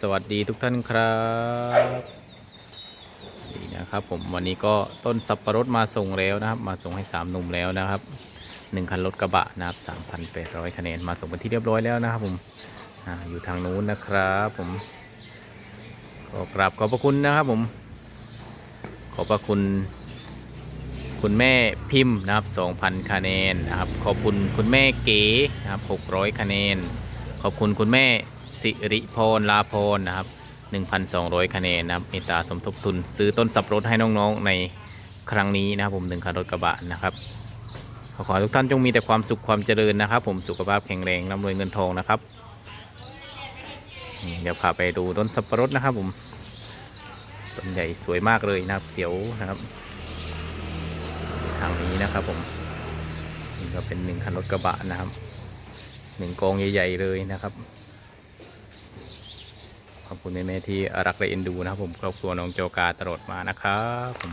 สวัสดีทุกท่านครับนี่นะครับผมวันนี้ก็ต้นสับปะรดมาส่งแล้วนะครับ มาส่งให้สามหนุ่มแล้วนะครับหนึ่งคันรถกระบะนะครับ3,800คะแนนมาส่งเป็นที่เรียบร้อยแล้วนะครับผมออยู่ทางนู้นนะครับผมก็กราบขอบพระคุณนะครับผมขอบพระคุณคุณแม่พิมพ์นะครับ2,000คะแนนนะครับขอบคุณคุณแม่เก๋นะครับ600คะแนน ขอบคุณคุณแม่สิริพรลาพรนะครับ 1,200 คะแนนนะครับเมตตาสมทบทุน ซื้อต้นสับปะรดให้น้องๆในครั้งนี้นะครับผมหนึ่งคันรถกระบะนะครับขอขอให้ทุกท่านจงมีแต่ความสุขความเจริญนะครับ ผมสุขภาพแข็งแรงร่ำรวยเงินทองนะครับเดี๋ยวพาไปดูต้นสับปะรดนะครับผมต้นใหญ่สวยมากเลยนะครับเขียวนะครับ ทางนี้นะครับผมนี่ก็เป็นหนึ่งคันรถกระบะนะครับ หนึ่งกองใหญ่ๆเลยนะครับ ขอบคุณแม่ๆที่รักและเอ็นดูนะครับผมครอบครัวน้องโจกาตลอดมานะครับผม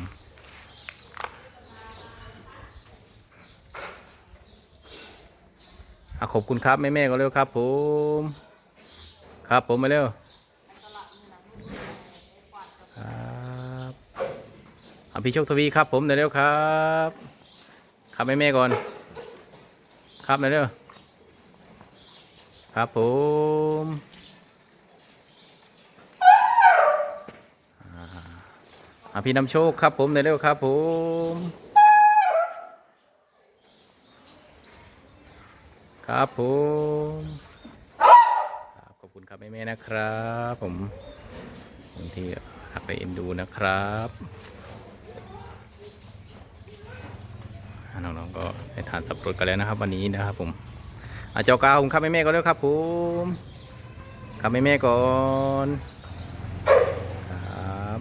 ขอบคุณครับแม่ๆก็เร็วครับ ผม ครับผมมาเร็วครับอะพี่โชคทวีครับ ผมเดี๋ยวเร็วครับ ครับแม่ๆก่อน ครับเดี๋ยวเร็ว ครับผมอะพี่นำโชคครับผมเร็วครับผมครับผมครับขอบคุณครับแม่ๆนะครับผมคนที่รักและเอ็นดูนะครับน้องๆก็ได้ทานสับปะรดกันแล้วนะครับ วันนี้นะครับผม อาเจ้ากาวผมครับแม่ๆก่อนเร็วครับผมครับแม่ๆก่อน